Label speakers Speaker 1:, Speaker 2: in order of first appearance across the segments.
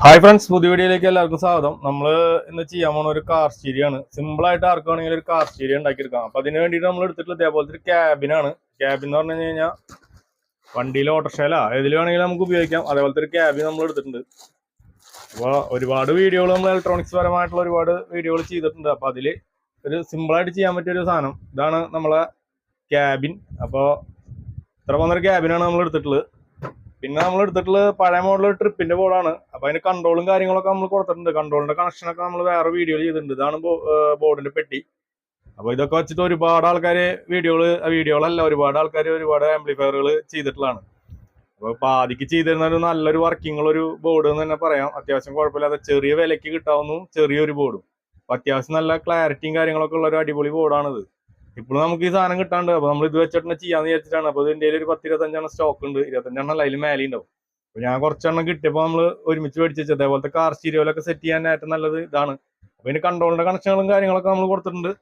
Speaker 1: Hi friends പുതിയ വീഡിയോയിലേക്ക് എല്ലാവർക്കും സ്വാഗതം. നമ്മൾ ഇന്ന് ചെയ്യാൻ പോണ ഒരു കാർ സ്റ്റീരിയാണ് സിമ്പിൾ ആയിട്ട് ആർക്ക് ഒരു കാർ സ്റ്റീരിയ ഉണ്ടാക്കിയെടുക്കാം. അപ്പൊ അതിന് വേണ്ടിയിട്ട് നമ്മൾ എടുത്തിട്ടുള്ള ഇതേപോലത്തെ ഒരു ക്യാബിനാണ് ക്യാബിൻ എന്ന് പറഞ്ഞു കഴിഞ്ഞാൽ വണ്ടിയിൽ ഓട്ടർഷേല ഏതിൽ വേണമെങ്കിലും നമുക്ക് ഉപയോഗിക്കാം. അതേപോലത്തെ ഒരു ക്യാബിൻ നമ്മൾ എടുത്തിട്ടുണ്ട്. അപ്പോൾ ഒരുപാട് വീഡിയോകൾ നമ്മൾ ഇലക്ട്രോണിക്സ് പരമായിട്ടുള്ള ഒരുപാട് വീഡിയോകൾ ചെയ്തിട്ടുണ്ട്. അപ്പോൾ അതിൽ ഒരു സിമ്പിൾ ആയിട്ട് ചെയ്യാൻ പറ്റിയ ഒരു സാധനം. ഇതാണ് നമ്മളെ ക്യാബിൻ അപ്പോൾ ഇത്ര പോകുന്നൊരു ക്യാബിനാണ് നമ്മൾ എടുത്തിട്ടുള്ളത്. പിന്നെ നമ്മൾ എടുത്തിട്ടുള്ള പഴയ മോഡൽ ട്രിപ്പിന്റെ ബോർഡാണ് അപ്പൊ അതിന്റെ കൺട്രോളും കാര്യങ്ങളൊക്കെ നമ്മൾ കൊടുത്തിട്ടുണ്ട്. കൺട്രോളിന്റെ കണക്ഷനൊക്കെ നമ്മൾ വേറെ വീഡിയോ ചെയ്തിട്ടുണ്ട്. ഇതാണ് ബോർഡിന്റെ പെട്ടി. അപ്പൊ ഇതൊക്കെ വെച്ചിട്ട് ഒരുപാട് ആൾക്കാർ വീഡിയോകൾ വീഡിയോകളല്ല ഒരുപാട് ആൾക്കാർ ഒരുപാട് ആംപ്ലിഫയറുകൾ ചെയ്തിട്ടുള്ളതാണ്. അപ്പൊ പാതിക്ക് ചെയ്തിരുന്ന ഒരു നല്ലൊരു വർക്കിംഗ് ഒരു ബോർഡ് എന്ന് തന്നെ പറയാം. അത്യാവശ്യം കുഴപ്പമില്ലാതെ ചെറിയ വിലയ്ക്ക് കിട്ടാവുന്നു ചെറിയൊരു ബോർഡും അത്യാവശ്യം നല്ല ക്ലാരിറ്റിയും കാര്യങ്ങളൊക്കെ ഉള്ള ഒരു അടിപൊളി ബോർഡാണിത് ഇപ്പോൾ നമുക്ക് ഈ സാധനം കിട്ടാണ്ട്. അപ്പൊ നമ്മൾ ഇത് വെച്ചിട്ട് ചെയ്യാന്ന് വിചാരിച്ചിട്ടാണ്. അപ്പൊ ഇതിന്റെ ഒരു പത്ത് ഇരുപത്തഞ്ചെണ്ണം സ്റ്റോക്ക് ഉണ്ട്. ഇരുപത്തഞ്ചെണ്ണം അതിൽ മേലെ ഉണ്ടാവും അപ്പൊ ഞാൻ കുറച്ചെണ്ണം കിട്ടിയപ്പോൾ നമ്മൾ ഒരുമിച്ച് മേടിച്ച് വെച്ചത് അതേപോലത്തെ കാർ സ്റ്റീരിയോലൊക്കെ സെറ്റ് ചെയ്യാൻ ഏറ്റവും നല്ലത് ഇതാണ്. അപ്പൊ ഇതിന് കൺട്രോളിന്റെ കണക്ഷനുകളും കാര്യങ്ങളൊക്കെ നമ്മൾ കൊടുത്തിട്ടുണ്ട്.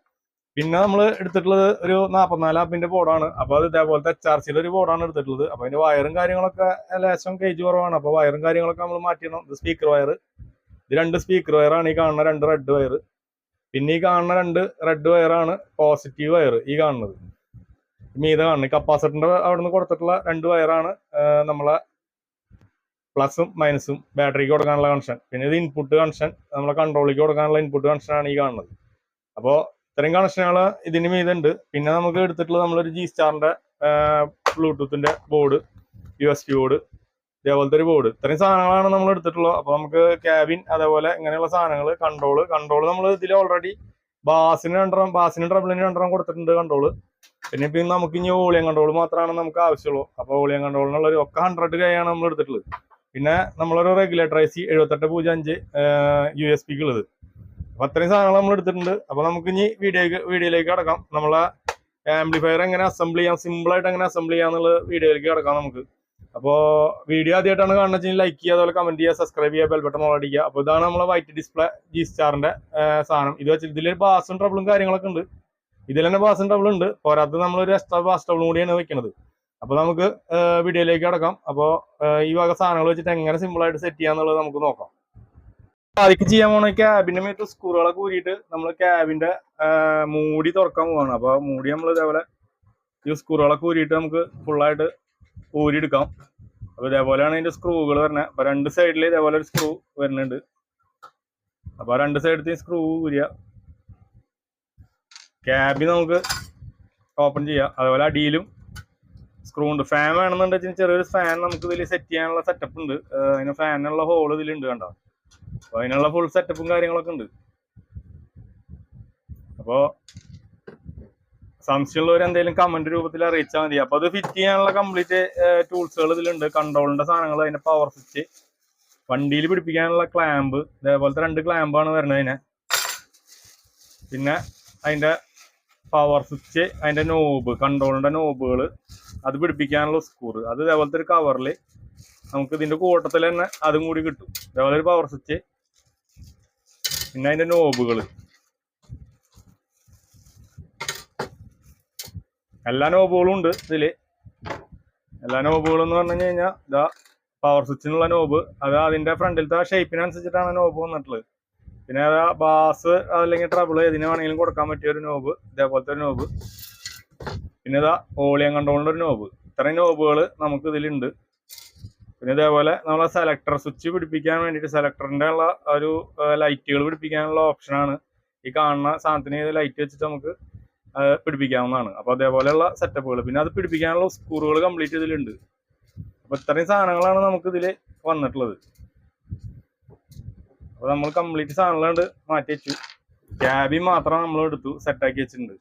Speaker 1: പിന്നെ നമ്മൾ എടുത്തിട്ടുള്ളത് ഒരു നാൽപ്പത്തിനാല് ആപ്പിന്റെ ബോർഡാണ് അപ്പൊ അത് ഇതേപോലത്തെ എച്ച് ആർ സിയുടെ ഒരു ബോർഡാണ് എടുത്തിട്ടുള്ളത്. അപ്പൊ അതിന്റെ വയറും കാര്യങ്ങളൊക്കെ ലേശം കേജ് കുറവാണ്. അപ്പൊ വയറും കാര്യങ്ങളൊക്കെ നമ്മൾ മാറ്റിയണം സ്പീക്കർ വയർ ഇത് രണ്ട് സ്പീക്കർ വയറാണ് ഈ കാണുന്ന രണ്ട് റെഡ് വയർ പിന്നെ ഈ കാണുന്ന രണ്ട് റെഡ് വയറാണ് പോസിറ്റീവ് വയർ ഈ കാണുന്നത്. മീത കാണുന്നത്. കപ്പാസിറ്ററിന്റെ അവിടെ നിന്ന് കൊടുത്തിട്ടുള്ള രണ്ട് വയറാണ് നമ്മളെ പ്ലസും മൈനസും ബാറ്ററിക്ക് കൊടുക്കാനുള്ള കണക്ഷൻ പിന്നെ ഇത് ഇൻപുട്ട് കണക്ഷൻ നമ്മളെ കൺട്രോളിലേക്ക് കൊടുക്കാനുള്ള ഇൻപുട്ട് കണക്ഷനാണ് ഈ കാണുന്നത്. അപ്പോൾ ഇത്രയും കണക്ഷനുകൾ ഇതിന് മീതുണ്ട് പിന്നെ നമുക്ക് എടുത്തിട്ടുള്ള നമ്മളൊരു ജി സ്റ്റാറിന്റെ ബ്ലൂടൂത്തിന്റെ board U S B board ഇതേപോലത്തെ ഒരു ബോർഡ് ഇത്രയും സാധനങ്ങളാണ് നമ്മൾ എടുത്തിട്ടുള്ളത്. അപ്പൊ നമുക്ക് ക്യാബിൻ അതേപോലെ ഇങ്ങനെയുള്ള സാധനങ്ങൾ കൺട്രോൾ കൺട്രോൾ നമ്മൾ ഇതിൽ ഓൾറെഡി ബാസിന് രണ്ടെണ്ണം ബാസിന് ട്രബിളിന് രണ്ടെണ്ണം കൊടുത്തിട്ടുണ്ട് കൺട്രോൾ പിന്നെ ഇപ്പം നമുക്ക് ഇനി ഓളിയം കൺട്രോൾ മാത്രമാണ് നമുക്ക് ആവശ്യമുള്ളൂ. അപ്പോൾ ഓളിയം കൺട്രോളിനുള്ള ഒരു ഒക്കെ ഹൺഡ്രഡ് കൈയാണ് നമ്മൾ എടുത്തിട്ടുള്ളത്. പിന്നെ നമ്മളൊരു റെഗുലേറ്റർ ഐ സി എഴുപത്തെട്ട് പൂജ്യം അഞ്ച് യു എസ് പിക്ക് ഉള്ളത് അപ്പൊ അത്രയും സാധനങ്ങൾ നമ്മൾ എടുത്തിട്ടുണ്ട്. അപ്പൊ നമുക്ക് ഇനി വീഡിയോ വീഡിയോയിലേക്ക് കിടക്കാം. നമ്മളെ ആംപ്ലിഫയർ എങ്ങനെ അസംബിൾ ചെയ്യാം സിമ്പിൾ ആയിട്ട് എങ്ങനെ അസംബിൾ ചെയ്യാന്നുള്ള വീഡിയോയിലേക്ക് കിടക്കാം നമുക്ക്. അപ്പോൾ വീഡിയോ ആദ്യമായിട്ടാണ് കാണുന്നത് ലൈക്ക് ചെയ്യുക അതുപോലെ കമന്റ് ചെയ്യുക സബ്സ്ക്രൈബ് ചെയ്യുക ബെൽ ബട്ടൺ ഓൾ അടിക്കുക അപ്പോൾ ഇതാണ് നമ്മളെ വൈറ്റ് ഡിസ്പ്ലേ ജി സ്റ്റാറിന്റെ സാധനം. ഇത് വെച്ചിട്ട് ഇതിൽ ബാസും ട്രബിളും കാര്യങ്ങളൊക്കെ ഉണ്ട്. ഇതിൽ തന്നെ ബാസും ട്രബിൾ ഉണ്ട്. പോരാത്തത് നമ്മളൊരു എക്സ്ട്രാ ബാസ് ട്രബിളും കൂടിയാണ് വെക്കുന്നത് അപ്പോൾ നമുക്ക് വീഡിയോയിലേക്ക് കടക്കാം. അപ്പോൾ ഈ വക സാധനങ്ങൾ വെച്ചിട്ട് എങ്ങനെ സിമ്പിൾ ആയിട്ട് സെറ്റ് ചെയ്യാന്നുള്ളത് നമുക്ക് നോക്കാം. ആദ്യം ചെയ്യാൻ പോണ ക്യാബിന്റെ മേത്ത് സ്ക്രൂകളൊക്കെ ഊരിയിട്ട് നമ്മൾ ക്യാബിന്റെ മൂടി തുറക്കാൻ പോവാണ്. അപ്പോൾ മൂടി നമ്മൾ ഇതേപോലെ ഈ സ്ക്രൂകളൊക്കെ ഊരിയിട്ട് നമുക്ക് ഫുള്ളായിട്ട് ഊരിയെടുക്കാം. അപ്പൊ ഇതേപോലെയാണ് അതിന്റെ സ്ക്രൂകൾ വരുന്നത് അപ്പൊ രണ്ട് സൈഡിൽ ഇതേപോലെ ഒരു സ്ക്രൂ വരുന്നുണ്ട് അപ്പൊ ആ രണ്ട് സൈഡത്തെ സ്ക്രൂ ഊരിയ. ക്യാബിൻ നമുക്ക് ഓപ്പൺ ചെയ്യാം. അതുപോലെ അടിയിലും സ്ക്രൂ ഉണ്ട്. ഫാൻ വേണമെന്നുണ്ടെങ്കിൽ ചെറിയൊരു ഫാൻ നമുക്ക് ഇതിൽ സെറ്റ് ചെയ്യാനുള്ള സെറ്റപ്പ് ഉണ്ട്. അതിന് ഫാനുള്ള ഹോൾ ഇതിലുണ്ട് കണ്ടോ? അപ്പൊ അതിനുള്ള ഫുൾ സെറ്റപ്പും കാര്യങ്ങളൊക്കെ ഉണ്ട്. അപ്പോ സംശയമുള്ളവർ എന്തെങ്കിലും കമന്റ് രൂപത്തിൽ അറിയിച്ചാൽ മതി. അപ്പൊ അത് ഫിറ്റ് ചെയ്യാനുള്ള കംപ്ലീറ്റ് ടൂൾസുകൾ ഇതിലുണ്ട്. കൺട്രോളിന്റെ സാധനങ്ങൾ അതിന്റെ പവർ സ്വിച്ച് വണ്ടിയിൽ പിടിപ്പിക്കാനുള്ള ക്ലാമ്പ് ഇതേപോലത്തെ രണ്ട് ക്ലാമ്പാണ് വരുന്നത് അതിനെ. പിന്നെ അതിന്റെ പവർ സ്വിച്ച് അതിന്റെ നോബ് കൺട്രോളിന്റെ നോബുകൾ അത് പിടിപ്പിക്കാനുള്ള സ്കൂർ അത് ഇതേപോലത്തെ ഒരു കവറിൽ നമുക്ക് ഇതിന്റെ കൂട്ടത്തിൽ തന്നെ അതും കൂടി കിട്ടും. ഇതേപോലെ ഒരു പവർ സ്വിച്ച് പിന്നെ അതിന്റെ നോബുകൾ എല്ലാ നോബുകളും ഉണ്ട് ഇതിൽ. എല്ലാ നോബുകളും എന്ന് പറഞ്ഞു കഴിഞ്ഞാൽ ഇതാ പവർ സ്വിച്ചിനുള്ള നോബ്. അത് അതിന്റെ ഫ്രണ്ടിലത്തെ ഷേപ്പിനനുസരിച്ചിട്ടാണ് നോബ് വന്നിട്ടുള്ളത്. പിന്നെ അത് ബാസ് അല്ലെങ്കിൽ ട്രബിൾ ഏതിന് വേണമെങ്കിലും കൊടുക്കാൻ പറ്റിയ ഒരു നോബ് ഇതേപോലത്തെ ഒരു നോബ്. പിന്നെ ഇതാ ഓളിയം കൺട്രോളിന്റെ ഒരു നോബ്. ഇത്രയും നോബുകൾ നമുക്ക് ഇതിലുണ്ട്. പിന്നെ ഇതേപോലെ നമ്മളെ സെലക്ടർ സ്വിച്ച് പിടിപ്പിക്കാൻ വേണ്ടിയിട്ട് സെലക്ടറിന്റെ ഉള്ള ഒരു ലൈറ്റുകൾ പിടിപ്പിക്കാനുള്ള ഓപ്ഷനാണ് ഈ കാണുന്ന സാധനത്തിന് ലൈറ്റ് വെച്ചിട്ട് നമുക്ക് പിടിപ്പിക്കാവുന്നതാണ്. അപ്പൊ അതേപോലെയുള്ള സെറ്റപ്പുകൾ പിന്നെ അത് പിടിപ്പിക്കാനുള്ള സ്കൂറുകൾ കംപ്ലീറ്റ് ഇതിലുണ്ട്. അപ്പൊ ഇത്രയും സാധനങ്ങളാണ് നമുക്ക് ഇതിൽ വന്നിട്ടുള്ളത്. അപ്പൊ നമ്മൾ കംപ്ലീറ്റ് സാധനങ്ങളുണ്ട് മാറ്റി വെച്ചു ക്യാബിൻ മാത്രം നമ്മൾ എടുത്തു സെറ്റാക്കി വെച്ചിട്ടുണ്ട്.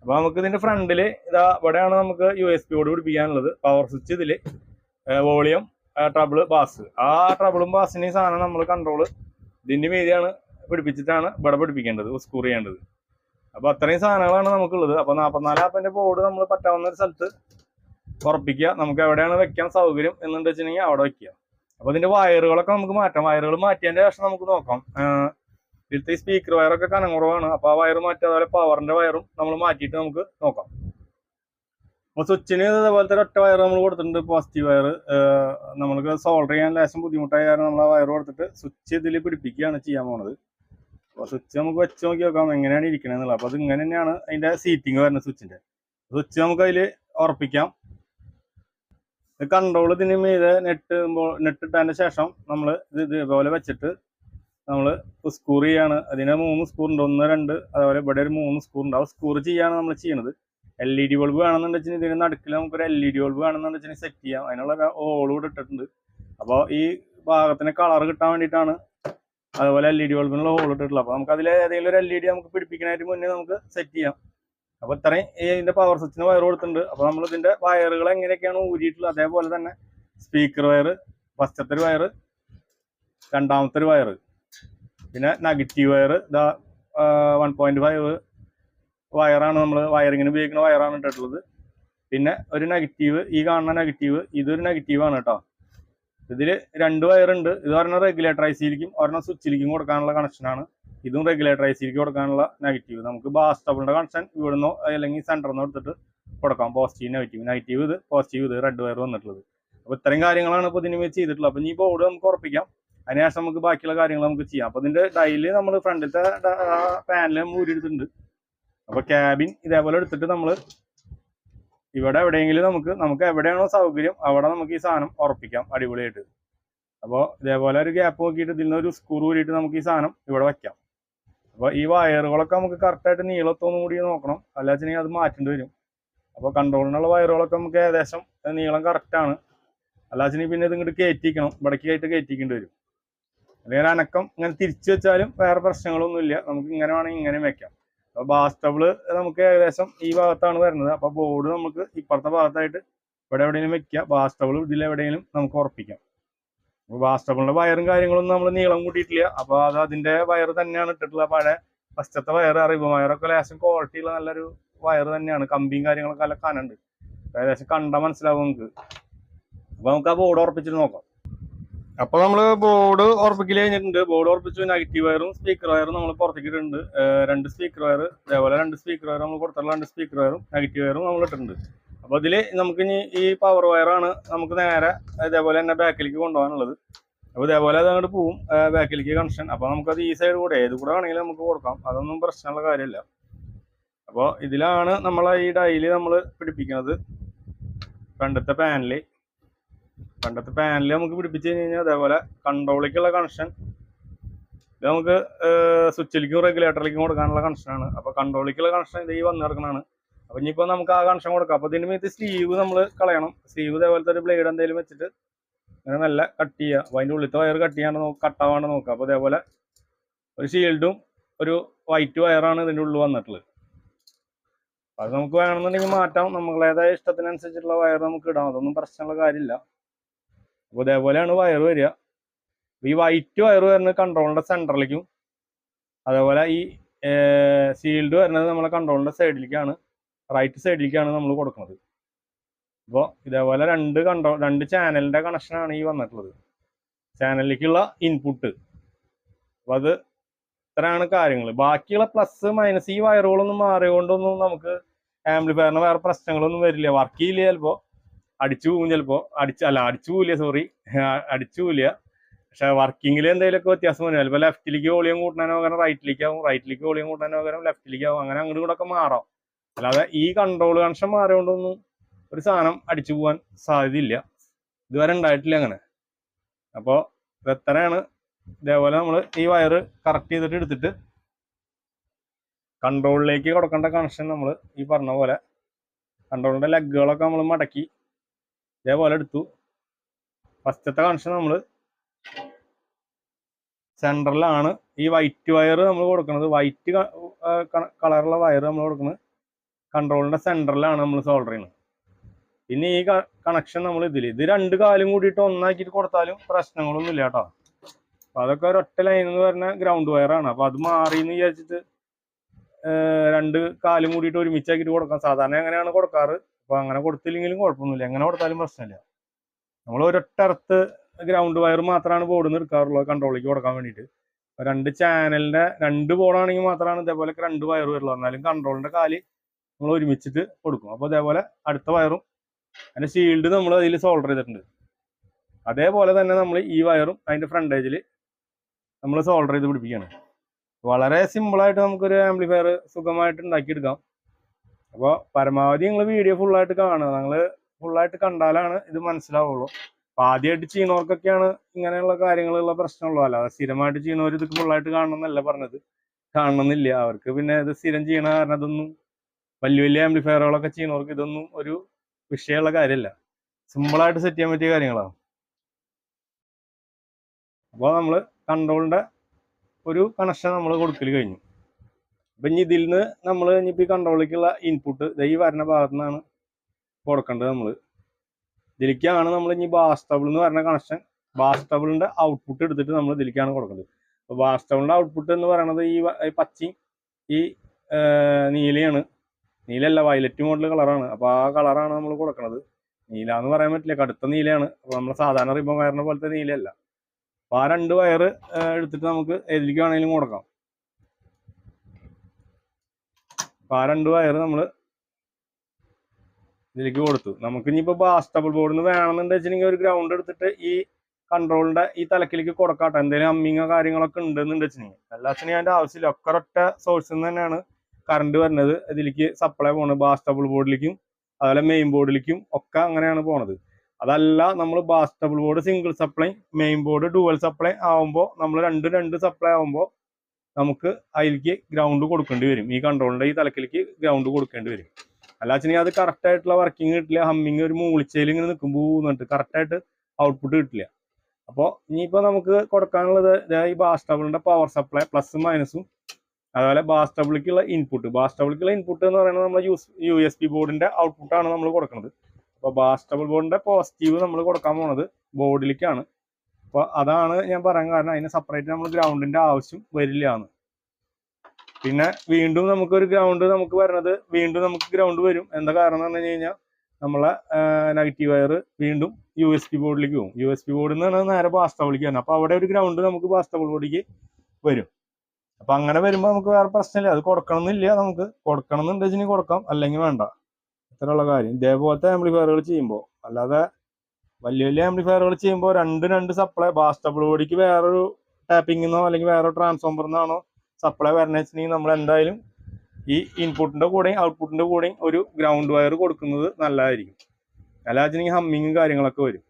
Speaker 1: അപ്പൊ നമുക്ക് ഇതിന്റെ ഫ്രണ്ടിൽ ഇതാ ഇവിടെയാണ് നമുക്ക് യു എസ് പി ഓട് പിടിപ്പിക്കാനുള്ളത്. പവർ സ്വിച്ച് ഇതിൽ വോളിയം ട്രബിൾ ബാസ് ആ ട്രബിളും ബാസിന്റെയും സാധനം നമ്മൾ കൺട്രോൾ ഇതിന്റെ മീതിയാണ് പിടിപ്പിച്ചിട്ടാണ് ഇവിടെ പിടിപ്പിക്കേണ്ടത് സ്കൂർ ചെയ്യേണ്ടത്. അപ്പൊ അത്രയും സാധനങ്ങളാണ് നമുക്കുള്ളത്. അപ്പൊ നാപ്പത്തിനാല് ആപ്പിന്റെ ബോർഡ് നമ്മൾ പറ്റാവുന്ന ഒരു സ്ഥലത്ത് ഉറപ്പിക്കുക. നമുക്ക് എവിടെയാണ് വെക്കാൻ സൗകര്യം എന്നുണ്ട് വെച്ചിട്ടുണ്ടെങ്കിൽ അവിടെ വെക്കുക. അപ്പൊ ഇതിന്റെ വയറുകളൊക്കെ നമുക്ക് മാറ്റാം. വയറുകൾ മാറ്റിയതിന്റെ ശേഷം നമുക്ക് നോക്കാം. ഇതിലത്തെ സ്പീക്കർ വയറൊക്കെ കനം കുറവാണ്. അപ്പൊ ആ വയർ മാറ്റി അതുപോലെ പവറിന്റെ വയറും നമ്മൾ മാറ്റിയിട്ട് നമുക്ക് നോക്കാം. അപ്പൊ സ്വിച്ചിന് ഇതേപോലത്തെ ഒറ്റ വയർ നമ്മൾ കൊടുത്തിട്ടുണ്ട്. പോസിറ്റീവ് വയർ നമ്മൾക്ക് സോൾഡർ ചെയ്യാൻ ലേശം ബുദ്ധിമുട്ടായ കാരണം നമ്മൾ ആ വയർ കൊടുത്തിട്ട് സ്വിച്ച് ഇതിൽ പിടിപ്പിക്കുകയാണ് ചെയ്യാൻ പോണത്. അപ്പോൾ സ്വിച്ച് നമുക്ക് വെച്ച് നോക്കി നോക്കാം എങ്ങനെയാണ് ഇരിക്കണെന്നുള്ളത്. അപ്പോൾ അത് ഇങ്ങനെ തന്നെയാണ് അതിന്റെ സീറ്റിംഗ് വരുന്നത് സ്വിച്ചിന്റെ സ്വിച്ച് നമുക്ക് അതിൽ ഉറപ്പിക്കാം. കൺട്രോൾ ഇതിന് മീതെ നെറ്റ് ഇട്ടതിന് ശേഷം നമ്മൾ ഇത് ഇതേപോലെ വെച്ചിട്ട് നമ്മൾ സ്കൂർ ചെയ്യാണ്. അതിന് മൂന്ന് സ്കൂർ ഉണ്ട്. ഒന്ന് രണ്ട് അതേപോലെ ഇവിടെ ഒരു മൂന്ന് സ്കൂർ ഉണ്ട്. ആ സ്കൂർ ചെയ്യാണ് നമ്മൾ ചെയ്യുന്നത് എൽ ഇ ഡി ബൾബ് വേണമെന്നുണ്ടെങ്കിൽ ഇതിന് നടുക്കിൽ നമുക്കൊരു എൽ ഇ ഡി ബൾബ് വേണമെന്നുണ്ടെങ്കിൽ സെറ്റ് ചെയ്യാം. അതിനുള്ള ഓൾ കൂടെ ഇട്ടിട്ടുണ്ട്. അപ്പോൾ ഈ ഭാഗത്തിന് കളർ കിട്ടാൻ വേണ്ടിയിട്ടാണ് അതുപോലെ എൽ ഇ ഡി ബൾബിനുള്ള ഹോൾ ഇട്ടിട്ടുള്ളത് അപ്പോൾ നമുക്ക് അതിൽ ഏതെങ്കിലും ഒരു എൽ ഇ ഡി നമുക്ക് പിടിപ്പിക്കാനായിട്ട് മുന്നേ നമുക്ക് സെറ്റ് ചെയ്യാം. അപ്പോൾ ഇത്രയും ഇതിന്റെ പവർ സ്വിച്ചിന് വയർ കൊടുത്തിട്ടുണ്ട്. അപ്പോൾ നമ്മൾ ഇതിന്റെ വയറുകൾ എങ്ങനെയൊക്കെയാണ് ഊരിയിട്ടുള്ളത്? അതേപോലെ തന്നെ സ്പീക്കർ വയർ ഫസ്റ്റത്തെ ഒരു വയർ രണ്ടാമത്തെ ഒരു വയർ പിന്നെ നെഗറ്റീവ് വയർ ഇതാ വൺ പോയിന്റ് ഫൈവ് വയറാണ് നമ്മൾ വയറിങ്ങിന് ഉപയോഗിക്കുന്ന വയറാണ് ഇട്ടിട്ടുള്ളത്. പിന്നെ ഒരു നെഗറ്റീവ് ഈ കാണുന്ന നെഗറ്റീവ് ഇതൊരു നെഗറ്റീവ് ആണ് കേട്ടോ. ഇതിൽ രണ്ട് വയറുണ്ട്. ഇത് പറഞ്ഞ റെഗുലേറ്റർ ഐ സിയിലേക്കും ഒരെണ്ണം സ്വിച്ചിലേക്കും കൊടുക്കാനുള്ള കണക്ഷനാണ് ഇതും റെഗുലേറ്റർ ഐ സിയിലേക്ക് കൊടുക്കാനുള്ള നെഗറ്റീവ് നമുക്ക് ബാസ്റ്റബിളിന്റെ കണക്ഷൻ ഇവിടുന്നോ അല്ലെങ്കിൽ സെന്ററിൽ നിന്ന് എടുത്തിട്ട് കൊടുക്കാം. പോസിറ്റീവ് നെഗറ്റീവ് നെഗറ്റീവ് ഇത് പോസിറ്റീവ് ഇത് റെഡ് വയർ വന്നിട്ടുള്ളത്. അപ്പോൾ ഇത്രയും കാര്യങ്ങളാണ് ഇപ്പോൾ ഇതിന് ചെയ്തിട്ടുള്ളത്. അപ്പോൾ ഈ ബോർഡ് നമുക്ക് ഉറപ്പിക്കാം. അതിനുശേഷം നമുക്ക് ബാക്കിയുള്ള കാര്യങ്ങൾ നമുക്ക് ചെയ്യാം. അപ്പോൾ ഇതിന്റെ ഡൈൽ നമ്മൾ ഫ്രണ്ടിലത്തെ പാനൽ എടുത്തിട്ടുണ്ട് അപ്പോൾ ക്യാബിൻ ഇതേപോലെ എടുത്തിട്ട് നമ്മൾ ഇവിടെ എവിടെയെങ്കിലും നമുക്ക് നമുക്ക് എവിടെയാണോ സൗകര്യം അവിടെ നമുക്ക് ഈ സാധനം ഉറപ്പിക്കാം അടിപൊളിയായിട്ട്. അപ്പോൾ ഇതേപോലെ ഒരു ഗ്യാപ്പ് നോക്കിയിട്ട് ഇതിൽ നിന്ന് ഒരു സ്ക്രൂ കൂടിയിട്ട് നമുക്ക് ഈ സാധനം ഇവിടെ വയ്ക്കാം അപ്പോൾ ഈ വയറുകളൊക്കെ നമുക്ക് കറക്റ്റായിട്ട് നീളത്തോന്നും കൂടി നോക്കണം. അല്ലാച്ചെങ്കിൽ അത് മാറ്റേണ്ടി വരും. അപ്പോൾ കൺട്രോളിനുള്ള വയറുകളൊക്കെ നമുക്ക് ഏകദേശം നീളം കറക്റ്റാണ് അല്ലാച്ചെങ്കിൽ പിന്നെ ഇത് ഇങ്ങോട്ട് കയറ്റിക്കണം. ഇടയ്ക്കായിട്ട് കയറ്റിക്കേണ്ടി വരും. അല്ലെങ്കിൽ അനക്കം ഇങ്ങനെ തിരിച്ചു വെച്ചാലും വേറെ പ്രശ്നങ്ങളൊന്നുമില്ല. നമുക്ക് ഇങ്ങനെ വേണമെങ്കിൽ ഇങ്ങനെ വെക്കാം. ബാസ്റ്റബിൾ നമുക്ക് ഏകദേശം ഈ ഭാഗത്താണ് വരുന്നത്. അപ്പോൾ ബോർഡ് നമുക്ക് ഇപ്പുറത്തെ ഭാഗത്തായിട്ട് ഇവിടെ എവിടെയെങ്കിലും വെക്കുക. ബാസ്റ്റബിൾ ഇതിൽ എവിടെയെങ്കിലും നമുക്ക് ഉറപ്പിക്കാം. ബാസ്റ്റബിളിന്റെ വയറും കാര്യങ്ങളൊന്നും നമ്മൾ നീളം കൂട്ടിയിട്ടില്ല. അപ്പൊ അത് അതിന്റെ വയർ തന്നെയാണ് ഇട്ടിട്ടുള്ള പഴയ ഫസ്റ്റത്തെ വയർ അറിവ് വയറൊക്കെ ലേശം ക്വാളിറ്റി ഉള്ള നല്ലൊരു വയർ തന്നെയാണ്. കമ്പിയും കാര്യങ്ങളൊക്കെ നല്ല കനുണ്ട് ഏകദേശം കണ്ട മനസ്സിലാവും നമുക്ക്. അപ്പൊ നമുക്ക് ആ ബോർഡ് ഉറപ്പിച്ചിട്ട് നോക്കാം. അപ്പൊ നമ്മൾ ബോർഡ് ഉറപ്പിക്കൽ കഴിഞ്ഞിട്ടുണ്ട്. ബോർഡ് ഉറപ്പിച്ചു നെഗറ്റീവ് വയറും സ്പീക്കർ വയറും നമ്മൾ പുറത്തേക്കിട്ടുണ്ട് രണ്ട് സ്പീക്കർ വയർ അതേപോലെ രണ്ട് സ്പീക്കർ വയർ നമ്മൾ പുറത്തുള്ള രണ്ട് സ്പീക്കർ വയറും നെഗറ്റീവ് വയറും നമ്മൾ ഇട്ടിട്ടുണ്ട്. അപ്പൊ ഇതിൽ നമുക്ക് ഇനി ഈ പവർ വയറാണ് നമുക്ക് നേരെ ഇതേപോലെ തന്നെ ബാക്കിലേക്ക് കൊണ്ടുപോകാനുള്ളത്. അപ്പൊ ഇതേപോലെ അത് അങ്ങോട്ട് പോവും ബാക്കിലേക്ക് കണക്ഷൻ അപ്പൊ നമുക്കത് ഈ സൈഡ് കൂടെ ഏത് കൂടെ വേണമെങ്കിലും നമുക്ക് കൊടുക്കാം. അതൊന്നും പ്രശ്നമുള്ള കാര്യമല്ല. അപ്പോൾ ഇതിലാണ് നമ്മളെ ഈ ഡൈൽ നമ്മൾ പിടിപ്പിക്കുന്നത് പണ്ടത്തെ പാനൽ പണ്ടത്തെ പാനലിൽ നമുക്ക് പിടിപ്പിച്ച് കഴിഞ്ഞ് കഴിഞ്ഞാൽ അതേപോലെ കൺട്രോളിലേക്കുള്ള കണക്ഷൻ ഇത് നമുക്ക് സ്വിച്ചിലേക്കും റെഗുലേറ്ററിലേക്കും കൊടുക്കാനുള്ള കണക്ഷനാണ് അപ്പോൾ കൺട്രോളിലേക്കുള്ള കണക്ഷൻ ഇത് ഈ വന്ന് കിടക്കണതാണ്. അപ്പോൾ ഇനിയിപ്പോൾ നമുക്ക് ആ കണക്ഷൻ കൊടുക്കാം. അപ്പോൾ ഇതിന് മീത്ത് സ്ലീവ് നമ്മൾ കളയണം. സ്ലീവ് ഇതേപോലത്തെ ഒരു ബ്ലേഡ് എന്തെങ്കിലും വെച്ചിട്ട് അങ്ങനെ നല്ല കട്ട് ചെയ്യുക അപ്പോൾ അതിന്റെ ഉള്ളിലത്തെ വയർ കട്ട് ചെയ്യാണ്ട് നോക്കുക കട്ടാവാണ്ട് നോക്കുക അപ്പോൾ ഇതേപോലെ ഒരു ഷീൽഡും ഒരു വൈറ്റ് വയറാണ് ഇതിന്റെ ഉള്ളിൽ വന്നിട്ടുള്ളത്. അത് നമുക്ക് വേണമെന്നുണ്ടെങ്കിൽ മാറ്റാം. നമ്മളേതായ ഇഷ്ടത്തിനനുസരിച്ചുള്ള വയർ നമുക്ക് ഇടാം. അതൊന്നും പ്രശ്നമുള്ള കാര്യമില്ല. അപ്പോൾ ഇതേപോലെയാണ് വയർ വരിക. ഈ വൈറ്റ് വയർ വരുന്നത് കൺട്രോളിന്റെ സെന്ററിലേക്കും അതേപോലെ ഈ സീൽഡ് വരുന്നത് നമ്മളെ കൺട്രോളിന്റെ സൈഡിലേക്കാണ് റൈറ്റ് സൈഡിലേക്കാണ് നമ്മൾ കൊടുക്കുന്നത്. അപ്പോൾ ഇതേപോലെ രണ്ട് കൺട്രോൾ രണ്ട് ചാനലിന്റെ കണക്ഷനാണ് ഈ വന്നിട്ടുള്ളത്. ചാനലിലേക്കുള്ള ഇൻപുട്ട് അപ്പോൾ അത് ഇത്രയാണ് കാര്യങ്ങൾ ബാക്കിയുള്ള പ്ലസ് മൈനസ് ഈ വയറുകളൊന്നും മാറിയോണ്ടൊന്നും നമുക്ക് ആംപ്ലിഫയറിന് വേറെ പ്രശ്നങ്ങളൊന്നും വരില്ല. വർക്ക് ചെയ്യില്ല ചിലപ്പോൾ അടിച്ചു പോകും ചിലപ്പോൾ അടിച്ച് അല്ല അടിച്ചു പോവില്ല സോറി അടിച്ചു പോവില്ല. പക്ഷെ വർക്കിങ്ങിൽ എന്തെങ്കിലുമൊക്കെ വ്യത്യാസം വരും ചിലപ്പോൾ ലെഫ്റ്റിലേക്ക് വോളിയം കൂട്ടാനോ പകരം റൈറ്റിലേക്ക് ആവും. റൈറ്റിലേക്ക് വോളിയം കൂട്ടാനോ പകരം ലെഫ്റ്റിലേക്ക് ആവും. അങ്ങനെ അങ്ങോട്ടും കൂടെ ഒക്കെ മാറാം. അല്ലാതെ ഈ കൺട്രോൾ കണക്ഷൻ മാറിയോണ്ടൊന്നും ഒരു സാധനം അടിച്ചു പോകാൻ സാധ്യതയില്ല. ഇതുവരെ ഉണ്ടായിട്ടില്ല അങ്ങനെ. അപ്പോൾ ഇതെത്രയാണ് ഇതേപോലെ നമ്മൾ ഈ വയറ് കറക്റ്റ് ചെയ്തിട്ട് എടുത്തിട്ട് കൺട്രോളിലേക്ക് കൊടുക്കേണ്ട കണക്ഷൻ നമ്മൾ ഈ പറഞ്ഞ പോലെ കൺട്രോളിന്റെ ലെഗുകളൊക്കെ നമ്മൾ മടക്കി ഇതേപോലെ എടുത്തു. ഫസ്റ്റത്തെ കണക്ഷൻ നമ്മൾ സെൻട്രലാണ് ഈ വൈറ്റ് വയർ നമ്മൾ കൊടുക്കുന്നത് വൈറ്റ് കളറുള്ള വയർ നമ്മൾ കൊടുക്കുന്നത് കൺട്രോളിന്റെ സെൻട്രലാണ് നമ്മൾ സോൾഡർ ചെയ്യുന്നത്. പിന്നെ ഈ കണക്ഷൻ നമ്മൾ ഇതിൽ ഇത് രണ്ട് കാലും കൂടിയിട്ട് ഒന്നാക്കിയിട്ട് കൊടുത്താലും പ്രശ്നങ്ങളൊന്നും ഇല്ല കേട്ടോ. അപ്പം അതൊക്കെ ഒരൊറ്റ ലൈൻ എന്ന് പറഞ്ഞാൽ ഗ്രൗണ്ട് വയറാണ് അപ്പം അത് മാറി എന്ന് വിചാരിച്ചിട്ട് രണ്ട് കാലും കൂടിയിട്ട് ഒരുമിച്ചാക്കിയിട്ട് കൊടുക്കാം. സാധാരണ അങ്ങനെയാണ് കൊടുക്കാറ്. അപ്പൊ അങ്ങനെ കൊടുത്തില്ലെങ്കിലും കുഴപ്പമൊന്നുമില്ല. എങ്ങനെ കൊടുത്താലും പ്രശ്നമില്ല. നമ്മൾ ഒരൊറ്റ അറുത്ത് ഗ്രൗണ്ട് വയർ മാത്രമാണ് ബോർഡിൽ നിന്ന് എടുക്കാറുള്ളത് കൺട്രോളിലേക്ക് കൊടുക്കാൻ വേണ്ടിയിട്ട്. രണ്ട് ചാനലിന്റെ രണ്ട് ബോർഡാണെങ്കിൽ മാത്രമാണ് ഇതേപോലെ രണ്ട് വയർ വരുള്ളൂ. എന്നാലും കൺട്രോളിന്റെ കാൽ നമ്മൾ ഒരുമിച്ചിട്ട് കൊടുക്കും. അപ്പോൾ അതേപോലെ അടുത്ത വയറും അതിന്റെ ഷീൽഡ് നമ്മൾ അതിൽ സോൾഡർ ചെയ്തിട്ടുണ്ട്. അതേപോലെ തന്നെ നമ്മൾ ഈ വയറും അതിന്റെ ഫ്രണ്ടേജിൽ നമ്മൾ സോൾഡർ ചെയ്ത് പിടിപ്പിക്കുകയാണ്. വളരെ സിമ്പിളായിട്ട് നമുക്കൊരു ആംപ്ലിഫയർ സുഖമായിട്ട് ഉണ്ടാക്കിയെടുക്കാം. അപ്പോൾ പരമാവധി നിങ്ങൾ വീഡിയോ ഫുള്ളായിട്ട് കാണുക. നിങ്ങൾ ഫുള്ളായിട്ട് കണ്ടാലാണ് ഇത് മനസ്സിലാവുള്ളൂ. അപ്പൊ ആദ്യമായിട്ട് ചെയ്യുന്നവർക്കൊക്കെയാണ് ഇങ്ങനെയുള്ള കാര്യങ്ങളുള്ള പ്രശ്നമുള്ളൂ. അല്ലാതെ സ്ഥിരമായിട്ട് ചെയ്യുന്നവർ ഇത് ഫുള്ളായിട്ട് കാണണമെന്നല്ല പറഞ്ഞത്. കാണണമെന്നില്ല അവർക്ക് പിന്നെ ഇത് സ്ഥിരം ചെയ്യണ കാരണം ഇതൊന്നും വലിയ വലിയ ആംപ്ലിഫയറുകളൊക്കെ ചെയ്യുന്നവർക്ക് ഇതൊന്നും ഒരു വിഷയമുള്ള കാര്യമല്ല. സിമ്പിളായിട്ട് സെറ്റ് ചെയ്യാൻ പറ്റിയ കാര്യങ്ങളാണ് അപ്പോൾ നമ്മൾ കൺട്രോളിന്റെ ഒരു കണക്ഷൻ നമ്മൾ കൊടുക്കൽ കഴിഞ്ഞു. അപ്പൊ ഇനി ഇതിൽ നിന്ന് നമ്മൾ ഇനിയിപ്പോൾ ഈ കൺട്രോളിലേക്കുള്ള ഇൻപുട്ട് ഈ വരുന്ന ഭാഗത്തു നിന്നാണ് കൊടുക്കേണ്ടത് നമ്മൾ ഇതിലേക്കാണ് നമ്മൾ ഇനി ബാസ്റ്റബിൾ എന്ന് പറഞ്ഞ കണക്ഷൻ ബാസ്റ്റബിളിന്റെ ഔട്ട്പുട്ട് എടുത്തിട്ട് നമ്മൾ ഇതിലേക്കാണ് കൊടുക്കേണ്ടത്. അപ്പോൾ ബാസ്റ്റബിളിന്റെ ഔട്ട്പുട്ട് എന്ന് പറയുന്നത് ഈ പച്ചയും ഈ നീലയാണ്. നീലല്ല വയലറ്റ് മോഡൽ കളറാണ് അപ്പോൾ ആ കളറാണ് നമ്മൾ കൊടുക്കുന്നത് നീല എന്ന് പറയാൻ പറ്റില്ല കടുത്ത നീലയാണ്. അപ്പോൾ നമ്മൾ സാധാരണ റിബൺ വയറിനെ പോലത്തെ നീലയല്ല. അപ്പോൾ ആ രണ്ട് വയർ എടുത്തിട്ട് നമുക്ക് ഏതിലേക്ക് വേണമെങ്കിലും കൊടുക്കാം. അപ്പോൾ ആ രണ്ട് വയർ നമ്മൾ ഇതിലേക്ക് കൊടുത്തു. നമുക്ക് ഇനിയിപ്പോൾ ബാസ്റ്റബിൾ ബോർഡിൽ നിന്ന് വേണമെന്നുണ്ട് വെച്ചിട്ടുണ്ടെങ്കിൽ ഒരു ഗ്രൗണ്ട് എടുത്തിട്ട് ഈ കൺട്രോളിന്റെ ഈ തലക്കിലേക്ക് കൊടുക്കാട്ടെ. എന്തെങ്കിലും അമ്മിങ്ങോ കാര്യങ്ങളൊക്കെ ഉണ്ടെന്നുണ്ട് വെച്ചിട്ടുണ്ടെങ്കിൽ. എല്ലാത്തിനും അതിന്റെ ആവശ്യമില്ല. ഒക്കെ ഒറ്റ സോഴ്സിൽ നിന്ന് തന്നെയാണ് കറണ്ട് വരുന്നത്. ഇതിലേക്ക് സപ്ലൈ പോണത് ബാസ്റ്റബിൾ ബോർഡിലേക്കും അതുപോലെ മെയിൻ ബോർഡിലേക്കും ഒക്കെ അങ്ങനെയാണ് പോണത്. അതല്ല നമ്മൾ bass treble board single supply main board dual supply ആവുമ്പോൾ നമ്മൾ രണ്ട് രണ്ട് സപ്ലൈ ആവുമ്പോൾ നമുക്ക് അതിലേക്ക് ഗ്രൗണ്ട് കൊടുക്കേണ്ടി വരും. ഈ കൺട്രോളിന്റെ ഈ തലക്കിലേക്ക് ഗ്രൗണ്ട് കൊടുക്കേണ്ടി വരും. അല്ലാച്ചെങ്കിൽ അത് കറക്റ്റായിട്ടുള്ള വർക്കിംഗ് കിട്ടില്ല. ഹമ്മിങ് ഒരു മൂളിച്ചയിൽ ഇങ്ങനെ നിൽക്കുമ്പോൾ എന്നിട്ട് കറക്റ്റായിട്ട് ഔട്ട്പുട്ട് കിട്ടില്ല. അപ്പോൾ ഇനിയിപ്പോൾ നമുക്ക് കൊടുക്കാനുള്ളത് ഈ ബാസ്റ്റബിളിന്റെ പവർ സപ്ലൈ പ്ലസും മൈനസും അതുപോലെ ബാസ്റ്റബിളിക്കുള്ള ഇൻപുട്ട് ബാസ്റ്റബിളിക്കുള്ള ഇൻപുട്ട് എന്ന് പറയുന്നത് നമ്മൾ യൂസ് യു എസ് പി ബോർഡിന്റെ ഔട്ട്പുട്ടാണ് നമ്മൾ കൊടുക്കുന്നത്. അപ്പോൾ ബാസ്റ്റബിൾ ബോർഡിന്റെ പോസിറ്റീവ് നമ്മൾ കൊടുക്കാൻ പോണത് ബോർഡിലേക്കാണ് അപ്പോൾ അതാണ് ഞാൻ പറയാൻ കാരണം. അതിന് സെപ്പറേറ്റ് നമ്മൾ ഗ്രൗണ്ടിന്റെ ആവശ്യം വരില്ല എന്ന് പിന്നെ വീണ്ടും നമുക്ക് ഒരു ഗ്രൗണ്ട് നമുക്ക് വരണത് വീണ്ടും നമുക്ക് ഗ്രൗണ്ട് വരും. എന്താ കാരണം എന്ന് പറഞ്ഞു കഴിഞ്ഞാൽ നമ്മളെ നെഗറ്റീവ് വയർ വീണ്ടും യു എസ് പി ബോർഡിലേക്ക് പോകും. യു എസ് പി ബോർഡിൽ നിന്നാണ് നേരെ ബാസ്റ്റബിളിലേക്ക് വരുന്നത് അപ്പോൾ അവിടെ ഒരു ഗ്രൗണ്ട് നമുക്ക് ബാസ്റ്റബിൾ ബോർഡിലേക്ക് വരും. അപ്പൊ അങ്ങനെ വരുമ്പോൾ നമുക്ക് വേറെ പ്രശ്നമില്ല. അത് കൊടുക്കണം എന്നില്ല നമുക്ക്. കൊടുക്കണം എന്നുണ്ടെങ്കിൽ കൊടുക്കാം. അല്ലെങ്കിൽ വേണ്ട. ഇത്രയുള്ള കാര്യം. ഇതേപോലത്തെ ആംപ്ലിഫയറുകൾ ചെയ്യുമ്പോൾ അല്ലാതെ വലിയ വലിയ ആംപ്ലിഫയറുകൾ ചെയ്യുമ്പോൾ രണ്ട് രണ്ട് സപ്ലൈ ബാസ്റ്റബിൾ ബോഡിക്ക് വേറൊരു ടാപ്പിങ്ങിന്നോ അല്ലെങ്കിൽ വേറെ ട്രാൻസ്ഫോമറിന്നാണോ സപ്ലൈ വരണ വെച്ചിട്ടുണ്ടെങ്കിൽ നമ്മൾ എന്തായാലും ഈ ഇൻപുട്ടിന്റെ കൂടെയും ഔട്ട്പുട്ടിന്റെ കൂടെയും ഒരു ഗ്രൗണ്ട് വയർ കൊടുക്കുന്നത് നല്ലതായിരിക്കും. അല്ല വെച്ചിട്ടുണ്ടെങ്കിൽ ഹമ്മിങ്ങും കാര്യങ്ങളൊക്കെ വരും.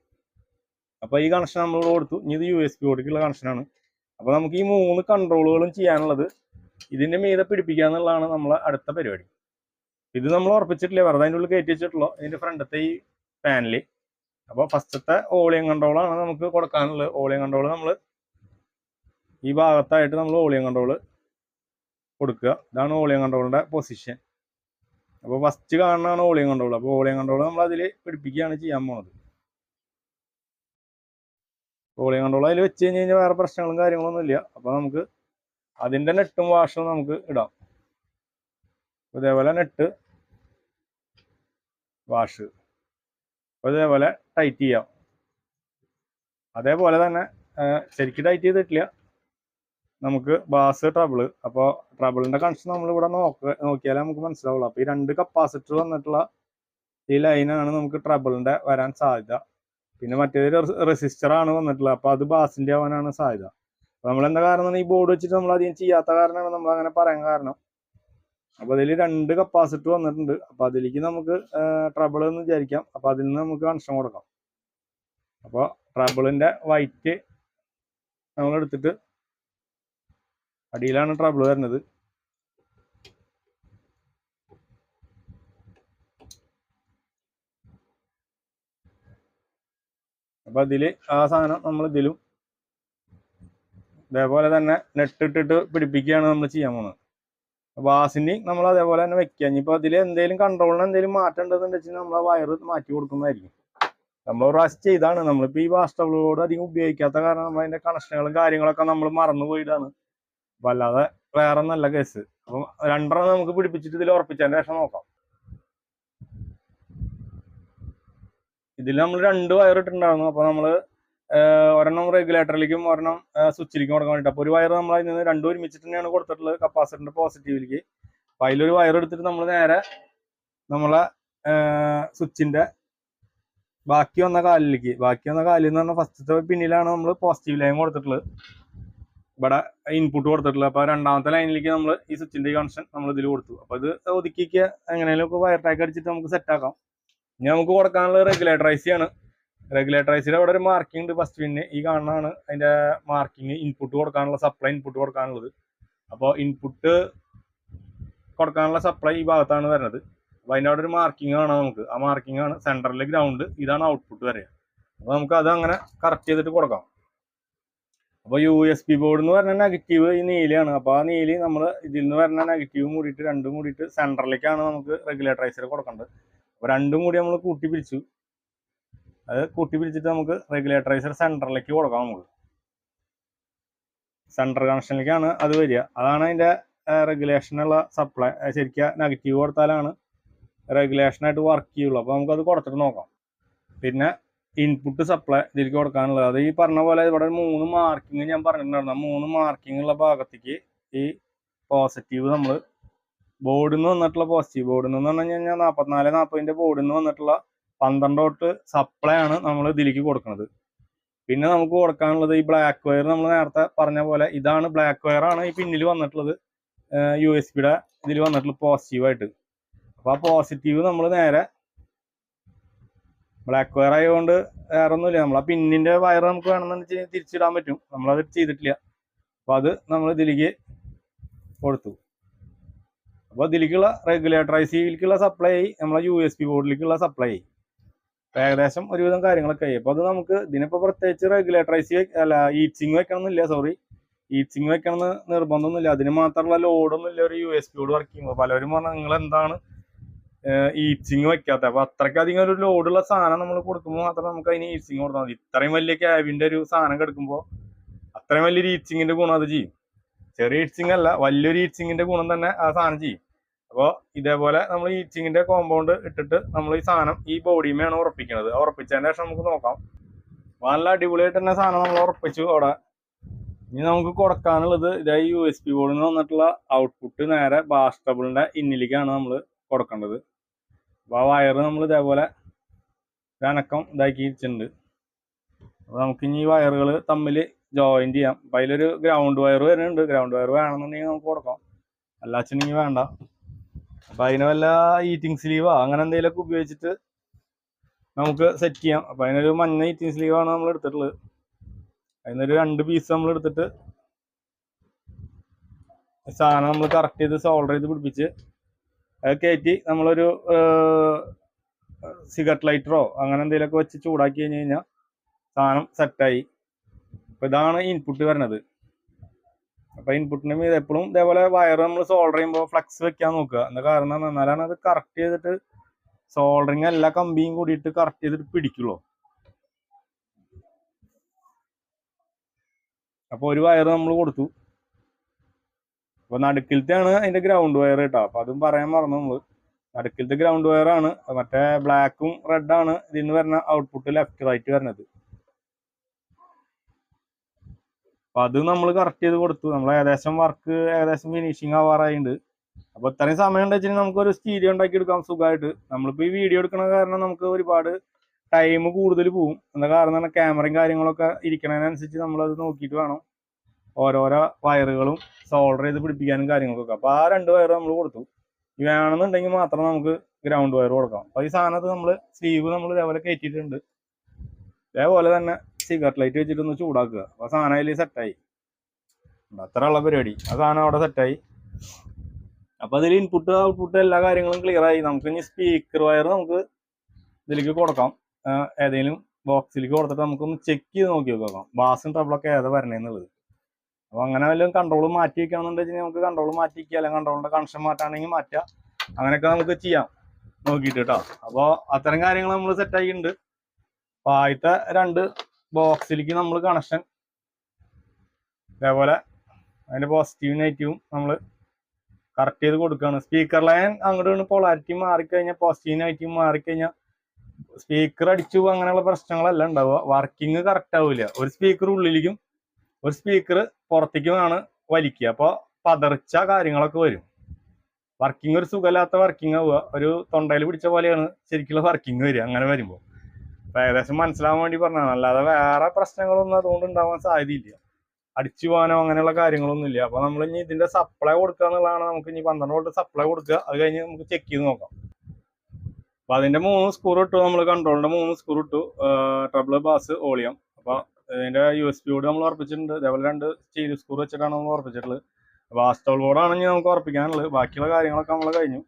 Speaker 1: അപ്പൊ ഈ കണക്ഷൻ നമ്മൾ കൊടുത്തു. ഇനി ഇത് യു എസ് പി ബോർഡിലേക്കുള്ള കണക്ഷനാണ് അപ്പൊ നമുക്ക് ഈ മൂന്ന് കൺട്രോളുകളും ചെയ്യാനുള്ളത് ഇതിന്റെ മീതെ പിടിപ്പിക്കുക എന്നുള്ളതാണ് നമ്മളെ അടുത്ത പരിപാടി. ഇത് നമ്മൾ ഉറപ്പിച്ചിട്ടില്ല? വെറുതെ അതിന്റെ ഉള്ളിൽ കയറ്റി വെച്ചിട്ടുള്ളൂ? ഇതിന്റെ ഫ്രണ്ടത്തെ ഈ പാനൽ അപ്പോൾ ഫസ്റ്റത്തെ ഓളിയം കൺട്രോളാണ് നമുക്ക് കൊടുക്കാനുള്ളത്. ഓളിയം കൺട്രോൾ നമ്മൾ ഈ ഭാഗത്തായിട്ട് നമ്മൾ ഓളിയം കൺട്രോൾ കൊടുക്കുക. ഇതാണ് ഓളിയം കൺട്രോളിന്റെ പൊസിഷൻ അപ്പോൾ ഫസ്റ്റ് കാണുന്നതാണ് ഓളിയം കൺട്രോൾ അപ്പോൾ ഓളിയം കൺട്രോൾ നമ്മൾ അതിൽ പിടിപ്പിക്കുകയാണ് ചെയ്യാൻ പോണത്. ഓളിയം കൺട്രോൾ അതിൽ വെച്ച് കഴിഞ്ഞ് കഴിഞ്ഞാൽ വേറെ പ്രശ്നങ്ങളും കാര്യങ്ങളൊന്നും ഇല്ല. അപ്പോൾ നമുക്ക് അതിന്റെ നെട്ടും വാഷും നമുക്ക് ഇടാം. ഇതേപോലെ നെട്ട് വാഷ് ഇതേപോലെ ടൈറ്റ് ചെയ്യാം. അതേപോലെ തന്നെ ശരിക്കും ടൈറ്റ് ചെയ്തിട്ടില്ല. നമുക്ക് ബാസ് ട്രബിൾ അപ്പോൾ ട്രബിളിന്റെ കണക്ഷൻ നമ്മൾ ഇവിടെ നോക്ക നോക്കിയാലേ നമുക്ക് മനസ്സിലാവുള്ളൂ. അപ്പോൾ ഈ രണ്ട് കപ്പാസിറ്റർ വന്നിട്ടുള്ള ഈ ലൈനാണ് നമുക്ക് ട്രബിളിന്റെ വരാൻ സാധ്യത. പിന്നെ മറ്റേതൊരു റെസിസ്റ്ററാണ് വന്നിട്ടുള്ളത്. അപ്പോൾ അത് ബാസിന്റെ ആവാനാണ് സാധ്യത. അപ്പോൾ നമ്മൾ എന്താ കാരണം ഈ ബോർഡ് വെച്ചിട്ട് നമ്മൾ അധികം ചെയ്യാത്ത കാരണമാണ് നമ്മൾ അങ്ങനെ പറയാൻ കാരണം. അപ്പോൾ അതിൽ രണ്ട് കപ്പാസിറ്റർ വന്നിട്ടുണ്ട്. അപ്പോൾ അതിലേക്ക് നമുക്ക് ട്രബിൾ എന്ന് വിചാരിക്കാം. അപ്പോൾ അതിൽ നിന്ന് നമുക്ക് കണക്ഷൻ കൊടുക്കാം. അപ്പോൾ ട്രബിളിന്റെ വൈറ്റ് നമ്മൾ എടുത്തിട്ട് അടിയിലാണ് ട്രബിൾ വരുന്നത്. അപ്പൊ ഇതിൽ ആ സാധനം നമ്മൾ ഇതിലും ഇതേപോലെ തന്നെ നെട്ടിട്ടിട്ട് പിടിപ്പിക്കുകയാണ് നമ്മൾ ചെയ്യാൻ പോകുന്നത് ബാസിന് നമ്മൾ അതേപോലെ തന്നെ വെക്കുക. ഇനിയിപ്പോൾ അതിൽ എന്തെങ്കിലും കൺട്രോളിന് എന്തെങ്കിലും മാറ്റം ഉണ്ടെന്ന് വെച്ചാൽ നമ്മൾ ആ വയറ് മാറ്റി കൊടുക്കുന്നതായിരിക്കും. നമ്മൾ റസ്റ്റ് ചെയ്താണ്. നമ്മളിപ്പോൾ ഈ വാസ്റ്റബിളോട് അധികം ഉപയോഗിക്കാത്ത കാരണം നമ്മൾ അതിന്റെ കണക്ഷനുകളും കാര്യങ്ങളൊക്കെ നമ്മൾ മറന്നു പോയിട്ടാണ് അപ്പൊ അല്ലാതെ വേറെ നല്ല കേസ് അപ്പം രണ്ടെണ്ണം നമുക്ക് പിടിപ്പിച്ചിട്ട് ഇതിൽ ഉറപ്പിച്ചതിന് ശേഷം നോക്കാം. ഇതിൽ നമ്മൾ രണ്ട് വയർ ഇട്ടിട്ടുണ്ടായിരുന്നു. അപ്പൊ നമ്മൾ ആഹ് ഒരെണ്ണം റെഗുലേറ്ററിലേക്കും ഒരെണ്ണം സ്വിച്ചിലേക്കും കൊടുക്കാൻ വേണ്ടിയിട്ട് അപ്പൊ ഒരു വയർ നമ്മൾ അതിൽ നിന്ന് രണ്ടും ഒരുമിച്ചിട്ട് തന്നെയാണ് കൊടുത്തിട്ടുള്ളത് കപ്പാസിറ്ററിന്റെ പോസിറ്റീവിലേക്ക് അപ്പൊ അതിലൊരു വയർ എടുത്തിട്ട് നമ്മൾ നേരെ നമ്മളെ സ്വിച്ചിന്റെ ബാക്കി വന്ന കാലിലേക്ക്. ബാക്കി വന്ന കാലിൽ നിന്ന് പറഞ്ഞാൽ ഫസ്റ്റത്തെ പിന്നിലാണ് നമ്മൾ പോസിറ്റീവ് ലൈൻ കൊടുത്തിട്ടുള്ളത്. ഇവിടെ ഇൻപുട്ട് കൊടുത്തിട്ടുള്ളത്. അപ്പോൾ രണ്ടാമത്തെ ലൈനിലേക്ക് നമ്മൾ ഈ സ്വിച്ചിന്റെ കണക്ഷൻ നമ്മൾ ഇതിൽ കൊടുത്തു. അപ്പോൾ ഇത് ഒതുക്കിക്ക് എങ്ങനെയാലും ഒക്കെ വയർ ടാക്ക് അടിച്ചിട്ട് നമുക്ക് സെറ്റ് ആക്കാം. ഇനി നമുക്ക് കൊടുക്കാനുള്ള റെഗുലേറ്റർ ഐ അവിടെ ഒരു മാർക്കിംഗ് ഉണ്ട് ഫസ്റ്റ് പിന്നെ ഈ കാണുന്നതാണ് അതിന്റെ മാർക്കിംഗ് ഇൻപുട്ട് കൊടുക്കാനുള്ള സപ്ലൈ ഇൻപുട്ട് കൊടുക്കാനുള്ളത്. അപ്പോൾ ഇൻപുട്ട് കൊടുക്കാനുള്ള സപ്ലൈ ഈ ഭാഗത്താണ് വരുന്നത്. അപ്പോൾ അതിന്റെ അവിടെ ഒരു മാർക്കിംഗ് കാണാം നമുക്ക്. ആ മാർക്കിംഗ് ആണ് സെന്ററിലെ ഗ്രൗണ്ട് ഇതാണ് ഔട്ട്പുട്ട് വരിക. അപ്പോൾ നമുക്ക് അത് അങ്ങനെ കറക്റ്റ് ചെയ്തിട്ട് കൊടുക്കാം. അപ്പോൾ യു എസ് പി ബോർഡ് എന്ന് പറഞ്ഞാൽ നെഗറ്റീവ് ഈ നീലയാണ്. അപ്പോൾ ആ നീലി നമ്മൾ ഇതിൽ നിന്ന് വരുന്ന നെഗറ്റീവ് കൂടിയിട്ട് രണ്ടും കൂടിയിട്ട് സെന്ററിലേക്കാണ് നമുക്ക് റെഗുലേറ്ററൈസർ കൊടുക്കേണ്ടത്. അപ്പോൾ രണ്ടും കൂടി നമ്മൾ കൂട്ടി പിരിച്ചു അത് കൂട്ടി പിടിച്ചിട്ട് നമുക്ക് റെഗുലേറ്ററൈസർ സെന്ററിലേക്ക് കൊടുക്കാം നമുക്ക്. സെൻട്രൽ കണക്ഷനിലേക്കാണ് അത് വരിക. അതാണ് അതിന്റെ റെഗുലേഷനുള്ള സപ്ലൈ ശരിക്കും നെഗറ്റീവ് കൊടുത്താലാണ് റെഗുലേഷനായിട്ട് വർക്ക് ചെയ്യുള്ളൂ. അപ്പോൾ നമുക്കത് കൊടുത്തിട്ട് നോക്കാം. പിന്നെ ഇൻപുട്ട് സപ്ലൈ ഇതിലേക്ക് കൊടുക്കാനുള്ളത്. അത് ഈ പറഞ്ഞ പോലെ ഇവിടെ മൂന്ന് മാർക്കിങ് ഞാൻ പറഞ്ഞിട്ടുണ്ടായിരുന്നു. ആ മൂന്ന് മാർക്കിംഗ് ഉള്ള ഭാഗത്തേക്ക് ഈ പോസിറ്റീവ് നമ്മൾ ബോർഡിൽ നിന്ന് വന്നിട്ടുള്ള പോസിറ്റീവ് ബോർഡിൽ നിന്ന് പറഞ്ഞു കഴിഞ്ഞാൽ നാൽപ്പത്തിനാല് നാൽപ്പതിന്റെ ബോർഡിൽ നിന്ന് വന്നിട്ടുള്ള പന്ത്രണ്ട് തൊട്ട് സപ്ലൈ ആണ് നമ്മൾ ഇതിലേക്ക് കൊടുക്കുന്നത് പിന്നെ നമുക്ക് കൊടുക്കാനുള്ളത് ഈ ബ്ലാക്ക് വയർ നമ്മൾ നേരത്തെ പറഞ്ഞ പോലെ ഇതാണ് ബ്ലാക്ക് വയർ ആണ് ഈ പിന്നിൽ വന്നിട്ടുള്ളത്. യു എസ് ബിയുടെ ഇതിൽ വന്നിട്ടുള്ള പോസിറ്റീവായിട്ട് അപ്പോൾ ആ പോസിറ്റീവ് നമ്മൾ നേരെ ബ്ലാക്ക് വയർ ആയതുകൊണ്ട് വേറെ ഒന്നുമില്ല നമ്മൾ ആ പിന്നിന്റെ വയർ നമുക്ക് വേണമെന്ന് തിരിച്ചിടാൻ പറ്റും. നമ്മളത് ചെയ്തിട്ടില്ല. അപ്പോൾ അത് നമ്മൾ ഇതിലേക്ക് കൊടുത്തു. അപ്പോൾ ഇതിലേക്കുള്ള സിയിലേക്കുള്ള സപ്ലൈ നമ്മളെ യു എസ് ബി ബോർഡിലേക്കുള്ള സപ്ലൈ ഏകദേശം ഒരുവിധം കാര്യങ്ങളൊക്കെ ആയി. അപ്പോൾ അത് നമുക്ക് ഇതിനിപ്പോൾ പ്രത്യേകിച്ച് റെഗുലേറ്ററൈസ് അല്ല ഈച്ചിങ് വെക്കണമെന്നില്ല സോറി ഈച്ചിങ് വെക്കണമെന്ന് നിർബന്ധമൊന്നുമില്ല. അതിന് മാത്രമുള്ള ലോഡൊന്നും ഇല്ല ഒരു യു എസ് പിയോട് വർക്ക് ചെയ്യുമ്പോൾ പലരും പറഞ്ഞാൽ നിങ്ങൾ എന്താണ് ഈച്ചിങ് വെക്കാത്ത? അപ്പൊ അത്രയ്ക്കധികം ഒരു ലോഡുള്ള സാധനം നമ്മൾ കൊടുക്കുമ്പോൾ മാത്രം നമുക്ക് അതിന് ഈച്ചിങ് കൊടുത്താൽ മതി. ഇത്രയും വലിയ ക്യാബിന്റെ ഒരു സാധനം കിടക്കുമ്പോൾ അത്രയും വലിയൊരു ഈച്ചിങ്ങിന്റെ ഗുണം അത് ചെയ്യും. ചെറിയ ഈച്ചിങ് അല്ല വലിയൊരു ഈച്ചിങ്ങിന്റെ ഗുണം തന്നെ ആ സാധനം ചെയ്യും. അപ്പോൾ ഇതേപോലെ നമ്മൾ ഈച്ചിങ്ങിന്റെ കോമ്പൗണ്ട് ഇട്ടിട്ട് നമ്മൾ ഈ സാധനം ഈ ബോഡിയുമാണ് ഉറപ്പിക്കുന്നത് ഉറപ്പിച്ചതിന് ശേഷം നമുക്ക് നോക്കാം. നല്ല അടിപൊളിയായിട്ട് തന്നെ സാധനം നമ്മൾ ഉറപ്പിച്ചു അവിടെ. ഇനി നമുക്ക് കൊടുക്കാനുള്ളത് ഇതായി യു എസ് പി ബോർഡിൽ നിന്ന് വന്നിട്ടുള്ള ഔട്ട്പുട്ട് നേരെ ബാസ്റ്റബിളിന്റെ ഇന്നിലേക്കാണ് നമ്മൾ കൊടുക്കേണ്ടത്. അപ്പോൾ ആ വയർ നമ്മൾ ഇതേപോലെ അനക്കം ഇതാക്കി വെച്ചിട്ടുണ്ട് അപ്പോൾ നമുക്ക് ഇനി ഈ വയറുകൾ തമ്മിൽ ജോയിന്റ് ചെയ്യാം. അപ്പോൾ അതിലൊരു ഗ്രൗണ്ട് വയർ വരുന്നുണ്ട്. ഗ്രൗണ്ട് വയർ വേണമെന്നുണ്ടെങ്കിൽ നമുക്ക് കൊടുക്കാം. അല്ലാച്ചിട്ടുണ്ടെങ്കിൽ വേണ്ട. അപ്പം അതിന് വല്ല ഈറ്റിംഗ് സ്ലീവോ അങ്ങനെ എന്തെങ്കിലുമൊക്കെ ഉപയോഗിച്ചിട്ട് നമുക്ക് സെറ്റ് ചെയ്യാം. അപ്പൊ അതിനൊരു മഞ്ഞ ഈറ്റിംഗ് സ്ലീവാണ് നമ്മൾ എടുത്തിട്ടുള്ളത്. അതിനൊരു രണ്ട് പീസ് നമ്മൾ എടുത്തിട്ട് സാധനം നമ്മൾ കറക്റ്റ് ചെയ്ത് സോൾഡർ ചെയ്ത് പിടിപ്പിച്ച് അത് കയറ്റി നമ്മളൊരു സിഗരറ്റ് ലൈറ്ററോ അങ്ങനെ എന്തെങ്കിലുമൊക്കെ വെച്ച് ചൂടാക്കി കഴിഞ്ഞ് കഴിഞ്ഞാൽ സാധനം സെറ്റായി അപ്പൊ ഇതാണ് ഇൻപുട്ട് വരുന്നത്. അപ്പൊ ഇൻപുട്ടിന് മീത് എപ്പോഴും ഇതേപോലെ വയർ നമ്മൾ സോൾഡർ ചെയ്യുമ്പോൾ ഫ്ലക്സ് വെക്കാൻ നോക്കുക. എന്താ കാരണം എന്നാലാണ് അത് കറക്റ്റ് ചെയ്തിട്ട് സോൾഡറിങ് എല്ലാ കമ്പിയും കൂടിയിട്ട് കറക്റ്റ് ചെയ്തിട്ട് പിടിക്കുള്ളൂ. അപ്പൊ ഒരു വയർ നമ്മൾ കൊടുത്തു. അപ്പൊ നടുക്കിലത്തെയാണ് അതിന്റെ ഗ്രൗണ്ട് വയർ കേട്ടോ. അപ്പൊ അതും പറയാൻ മറന്നു നമ്മൾ. നടുക്കിലത്തെ ഗ്രൗണ്ട് വയർ ആണ്. മറ്റേ ബ്ലാക്കും റെഡ് ആണ് ഇതിന് വരുന്ന ഔട്ട്പുട്ട് ലെഫ്റ്റ് റൈറ്റ് വരുന്നത്. അപ്പൊ അത് നമ്മൾ കറക്റ്റ് ചെയ്ത് കൊടുത്തു. നമ്മൾ ഏകദേശം വർക്ക് ഏകദേശം ഫിനിഷിങ് ആവാറായിട്ടുണ്ട് അപ്പൊ ഇത്രയും സമയം ഉണ്ട് വെച്ചാൽ നമുക്ക് ഒരു സ്റ്റീരിയോ ഉണ്ടാക്കി എടുക്കാം സുഖമായിട്ട് നമ്മളിപ്പോ ഈ വീഡിയോ എടുക്കുന്ന കാരണം നമുക്ക് ഒരുപാട് ടൈം കൂടുതൽ പോവും. എന്താ കാരണം ക്യാമറയും കാര്യങ്ങളൊക്കെ ഇരിക്കണതിനനുസരിച്ച് നമ്മളത് നോക്കിയിട്ട് വേണം ഓരോരോ വയറുകളും സോൾഡർ ചെയ്ത് പിടിപ്പിക്കാനും കാര്യങ്ങളൊക്കെ അപ്പൊ ആ രണ്ട് വയർ നമ്മൾ കൊടുത്തു. വേണമെന്നുണ്ടെങ്കിൽ മാത്രം നമുക്ക് ഗ്രൗണ്ട് വയർ കൊടുക്കാം. അപ്പൊ ഈ സാധനത്ത് നമ്മൾ സ്ലീവ് നമ്മൾ ഇതേപോലെ കയറ്റിയിട്ടുണ്ട്. ഇതേപോലെ തന്നെ സിഗരറ്റ് ലൈറ്റ് വെച്ചിട്ടൊന്ന് ചൂടാക്കുക. അപ്പൊ സാധനം അതിൽ സെറ്റായി അത്ര ഉള്ള പരിപാടി. ആ സാധനം അവിടെ സെറ്റായി അപ്പൊ അതിൽ ഇൻപുട്ട് ഔട്ട്പുട്ട് എല്ലാ കാര്യങ്ങളും ക്ലിയർ ആയി. നമുക്ക് ഇനി സ്പീക്കർ വയർ നമുക്ക് ഇതിലേക്ക് കൊടുക്കാം. ഏതെങ്കിലും ബോക്സിലേക്ക് കൊടുത്തിട്ട് നമുക്കൊന്ന് ചെക്ക് ചെയ്ത് നോക്കി നോക്കാം ബാസും ട്രബിളൊക്കെ ഏതാ വരണേന്നുള്ളത്. അപ്പൊ അങ്ങനെ വല്ലതും കൺട്രോൾ മാറ്റി വെക്കുകയാണെന്നുണ്ടെങ്കിൽ നമുക്ക് കൺട്രോൾ മാറ്റി വെക്കുക. അല്ലെങ്കിൽ കൺട്രോളിന്റെ കണക്ഷൻ മാറ്റാണെങ്കിൽ മാറ്റാം. അങ്ങനെയൊക്കെ നമുക്ക് ചെയ്യാം. നോക്കിയിട്ട് കേട്ടോ. അപ്പോൾ അത്തരം കാര്യങ്ങൾ നമ്മൾ സെറ്റ് ആയിട്ടുണ്ട്. അപ്പൊ ആദ്യത്തെ രണ്ട് ബോക്സിലേക്ക് നമ്മൾ കണക്ഷൻ ഇതേപോലെ അതിന്റെ പോസിറ്റീവ് നെഗറ്റീവും നമ്മൾ കറക്റ്റ് ചെയ്ത് കൊടുക്കുകയാണ് സ്പീക്കർ ലൈൻ അങ്ങോട്ട് വീണ് പൊളാരിറ്റി മാറിക്കഴിഞ്ഞാൽ പോസിറ്റീവ് നെഗറ്റീവ് മാറിക്കഴിഞ്ഞാൽ സ്പീക്കർ അടിച്ചു അങ്ങനെയുള്ള പ്രശ്നങ്ങളല്ല ഉണ്ടാവുക. വർക്കിംഗ് കറക്റ്റ് ആവില്ല ഒരു സ്പീക്കർ ഉള്ളിലേക്കും ഒരു സ്പീക്കർ പുറത്തേക്കുമാണ് വലിക്കുക. അപ്പോൾ പതർച്ച കാര്യങ്ങളൊക്കെ വരും. വർക്കിംഗ് ഒരു സുഖമില്ലാത്ത വർക്കിംഗ് ആവുക. ഒരു തൊണ്ടയിൽ പിടിച്ച പോലെയാണ് ശരിക്കുള്ള വർക്കിംഗ് വരിക. അങ്ങനെ വരുമ്പോൾ ഏകദേശം മനസ്സിലാവാൻ വേണ്ടി പറഞ്ഞതാണ്. അല്ലാതെ വേറെ പ്രശ്നങ്ങളൊന്നും അതുകൊണ്ട് ഉണ്ടാവാൻ സാധ്യതയില്ല. അടിച്ചു പോകാനോ അങ്ങനെയുള്ള കാര്യങ്ങളൊന്നും ഇല്ല. അപ്പൊ നമ്മൾ ഇനി ഇതിന്റെ സപ്ലൈ കൊടുക്കുക എന്നുള്ളതാണ് നമുക്ക് ഇനി പന്ത്രണ്ട് വോൾട്ട് സപ്ലൈ കൊടുക്കുക. അത് കഴിഞ്ഞ് നമുക്ക് ചെക്ക് ചെയ്ത് നോക്കാം. അപ്പൊ അതിന്റെ മൂന്ന് സ്ക്രൂ ഇട്ടു നമ്മൾ കൺട്രോളിന്റെ മൂന്ന് സ്ക്രൂ ഇട്ടു. ട്രബിൾ ബാസ് ഓളിയം അപ്പൊ ഇതിന്റെ യു എസ് പി ബോർഡ് നമ്മൾ ഉറപ്പിച്ചിട്ടുണ്ട്. അതേപോലെ രണ്ട് സ്റ്റീൽ സ്ക്രൂ വെച്ചിട്ടാണ് നമ്മൾ ഉറപ്പിച്ചിട്ടുള്ളത്. അപ്പൊ ആസ്റ്റോൾ ബോർഡാണെങ്കിൽ നമുക്ക് ഉറപ്പിക്കാനുള്ളത്. ബാക്കിയുള്ള കാര്യങ്ങളൊക്കെ നമ്മൾ കഴിഞ്ഞു.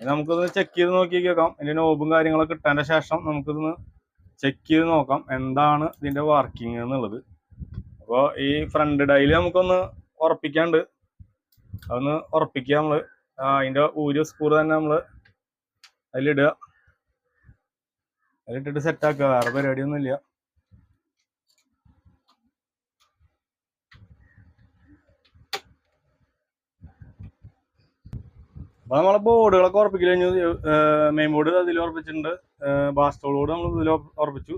Speaker 1: ഇനി നമുക്കിത് ചെക്ക് ചെയ്ത് നോക്കി കേൾക്കാം. ഇതിന്റെ നോബും കാര്യങ്ങളൊക്കെ ഇട്ടതിന്റെ ശേഷം നമുക്കിതൊന്ന് ചെക്ക് ചെയ്ത് നോക്കാം എന്താണ് ഇതിന്റെ വർക്കിംഗ് എന്നുള്ളത്. അപ്പോൾ ഈ ഫ്രണ്ട് ഡയൽ നമുക്കൊന്ന് ഉറപ്പിക്കാണ്ട് അതൊന്ന് ഉറപ്പിക്കുക നമ്മൾ. ആ, അതിന്റെ ഊര് സ്ക്രൂ തന്നെ നമ്മൾ അതിലിടുക. അതിലിട്ടിട്ട് സെറ്റ് ആക്കുക. വേറെ പരിപാടിയൊന്നും അപ്പൊ നമ്മളെ ബോർഡുകളൊക്കെ ഉറപ്പിക്കൽ കഴിഞ്ഞു. മെയിൻ ബോർഡ് അതിൽ ഉറപ്പിച്ചിട്ടുണ്ട്. ബാസ്റ്റോൾ ബോർഡ് നമ്മൾ ഇതിൽ ഉറപ്പിച്ചു.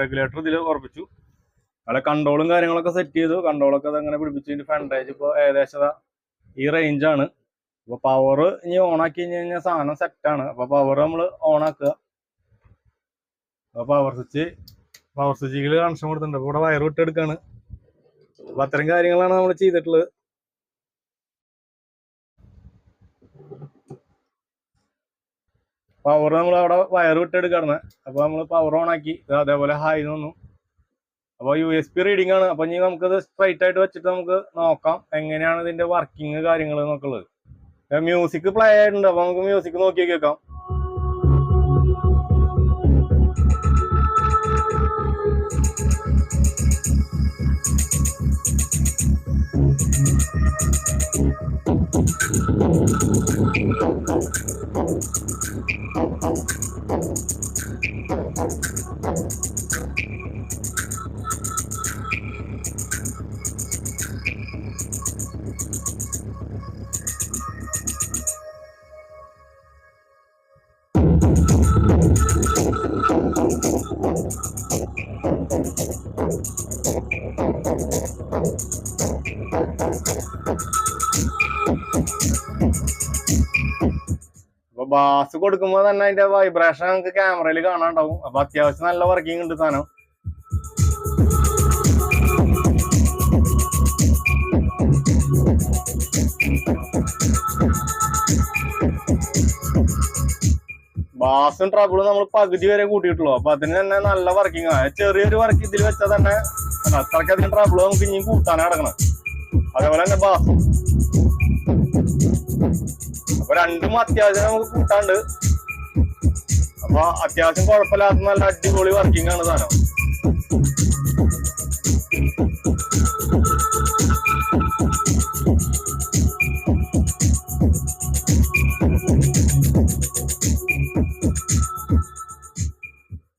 Speaker 1: റെഗുലേറ്റർ ഇതിൽ ഉറപ്പിച്ചു. അവിടെ കൺട്രോളും കാര്യങ്ങളൊക്കെ സെറ്റ് ചെയ്തു. കൺട്രോളൊക്കെ അതങ്ങനെ പിടിപ്പിച്ചു. ഫ്രണ്ടേജ് ഇപ്പോൾ ഏകദേശം ഈ റേഞ്ചാണ് അപ്പൊ പവർ ഇനി ഓൺ ആക്കി കഴിഞ്ഞ് കഴിഞ്ഞാൽ സാധനം സെറ്റാണ് അപ്പൊ പവർ നമ്മൾ ഓൺ ആക്കുക. അപ്പൊ പവർ സ്വിച്ച് പവർ സ്വിച്ചിൽ കണക്ഷൻ കൊടുത്തിട്ടുണ്ട്. ഇവിടെ വയർ വിട്ടെടുക്കാണ് അപ്പൊ അത്തരം കാര്യങ്ങളാണ് നമ്മൾ ചെയ്തിട്ടുള്ളത്. പവർ നമ്മൾ അവിടെ വയർ വിട്ടെടുക്കാണ് അപ്പൊ നമ്മൾ പവർ ഓൺ ആക്കി. അതേപോലെ ഹായ് വന്നു. അപ്പൊ യു എസ് പി റീഡിംഗ് ആണ്. അപ്പൊ ഇനി നമുക്കത് സ്ട്രൈറ്റ് ആയിട്ട് വെച്ചിട്ട് നമുക്ക് നോക്കാം. എങ്ങനെയാണ് ഇതിന്റെ വർക്കിംഗ് കാര്യങ്ങൾ എന്നൊക്കെ ഉള്ളത്. മ്യൂസിക് പ്ലേ ആയിട്ടുണ്ട്. അപ്പൊ നമുക്ക് മ്യൂസിക് നോക്കി കേൾക്കാം. ബാസ് കൊടുക്കുമ്പോ തന്നെ അതിന്റെ വൈബ്രേഷൻ നമുക്ക് ക്യാമറയിൽ കാണാണ്ടാവും അപ്പൊ അത്യാവശ്യം നല്ല വർക്കിംഗ് ഉണ്ട് സാധനം. ബാസും ട്രബിളും നമ്മൾ പകുതി വരെ കൂട്ടിയിട്ടുള്ളൂ. അപ്പൊ അതിന് തന്നെ നല്ല വർക്കിംഗ് ആണ് ചെറിയൊരു വർക്ക് ഇതിൽ വെച്ചാൽ തന്നെ അത്രയ്ക്കധികം ട്രബിൾ നമുക്ക് ഇനിയും കൂട്ടാനാണ് കിടക്കണം അതേപോലെ തന്നെ ബാസും രണ്ടും അത്യാവശ്യം നമുക്ക് കൂട്ടാണ്ട് അപ്പൊ അത്യാവശ്യം കുഴപ്പമില്ലാത്ത നല്ല അടിപൊളി വർക്കിംഗ് ആണ് സാധനം.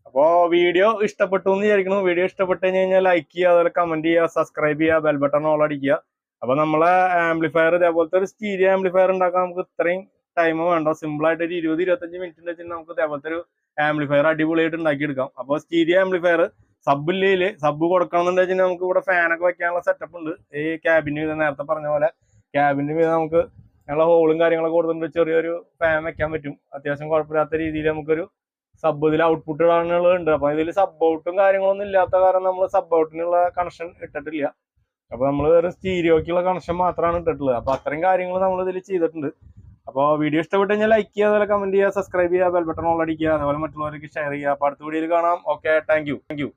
Speaker 1: അപ്പോ വീഡിയോ ഇഷ്ടപ്പെട്ടു എന്ന് വിചാരിക്കുന്നു. വീഡിയോ ഇഷ്ടപ്പെട്ടു കഴിഞ്ഞാൽ ലൈക്ക് ചെയ്യുക അതുപോലെ കമന്റ് ചെയ്യുക സബ്സ്ക്രൈബ് ചെയ്യുക ബെൽബട്ടൺ ഓൾ അടിക്കുക. അപ്പൊ നമ്മളെ ആംപ്ലിഫയർ ഇതേപോലത്തെ ഒരു സ്റ്റീരിയോ ആംപ്ലിഫയർ ഉണ്ടാക്കാൻ നമുക്ക് ഇത്രയും ടൈം വേണ്ട. സിമ്പിൾ ആയിട്ട് ഒരു ഇരുപത് ഇരുപത്തഞ്ച് മിനിറ്റിന്റെ വെച്ചിട്ട് നമുക്ക് ഇതേപോലത്തെ ഒരു ആംപ്ലിഫയർ അടിപൊളിയായിട്ട് ഉണ്ടാക്കിയെടുക്കാം. അപ്പൊ സ്റ്റീരിയോ ആംപ്ലിഫയർ സബ് ഇല്ലേ സബ് കൊടുക്കണമെന്നുണ്ടെങ്കിൽ നമുക്ക് ഇവിടെ ഫാനൊക്കെ വെക്കാനുള്ള സെറ്റപ്പ് ഉണ്ട്. ഈ ക്യാബിന് വീതം നേരത്തെ പറഞ്ഞ പോലെ ക്യാബിന്റെ വീതം നമുക്ക് ഞങ്ങളെ ഹോളും കാര്യങ്ങളൊക്കെ കൊടുത്തിട്ട് ചെറിയൊരു ഫാൻ വെക്കാൻ പറ്റും. അത്യാവശ്യം കുഴപ്പമില്ലാത്ത രീതിയിൽ നമുക്കൊരു സബ് ഇതിൽ ഔട്ട്പുട്ട് ഇടാനുള്ളതുണ്ട് അപ്പൊ ഇതിൽ സബ് ഔട്ടും കാര്യങ്ങളൊന്നും ഇല്ലാത്ത കാരണം നമ്മൾ സബ് ഔട്ടിനുള്ള കണക്ഷൻ ഇട്ടിട്ടില്ല. അപ്പൊ നമ്മൾ വേറെ സ്റ്റീരിയോക്കുള്ള കണക്ഷൻ മാത്രമാണ് ഇട്ടിട്ടുള്ളത്. അപ്പൊ അത്രയും കാര്യങ്ങൾ നമ്മൾ ഇതിൽ ചെയ്തിട്ടുണ്ട്. അപ്പോൾ വീഡിയോ ഇഷ്ടപ്പെട്ട് കഴിഞ്ഞാൽ ലൈക്ക് ചെയ്യുക അതുപോലെ കമന്റ് ചെയ്യുക സബ്സ്ക്രൈബ് ചെയ്യുക ബെൽ ബട്ടൺ അടിക്കുക അതുപോലെ മറ്റുള്ളവർക്ക് ഷെയർ ചെയ്യുക. അപ്പൊ അടുത്ത വീഡിയോയിൽ കാണാം. Okay thank you thank you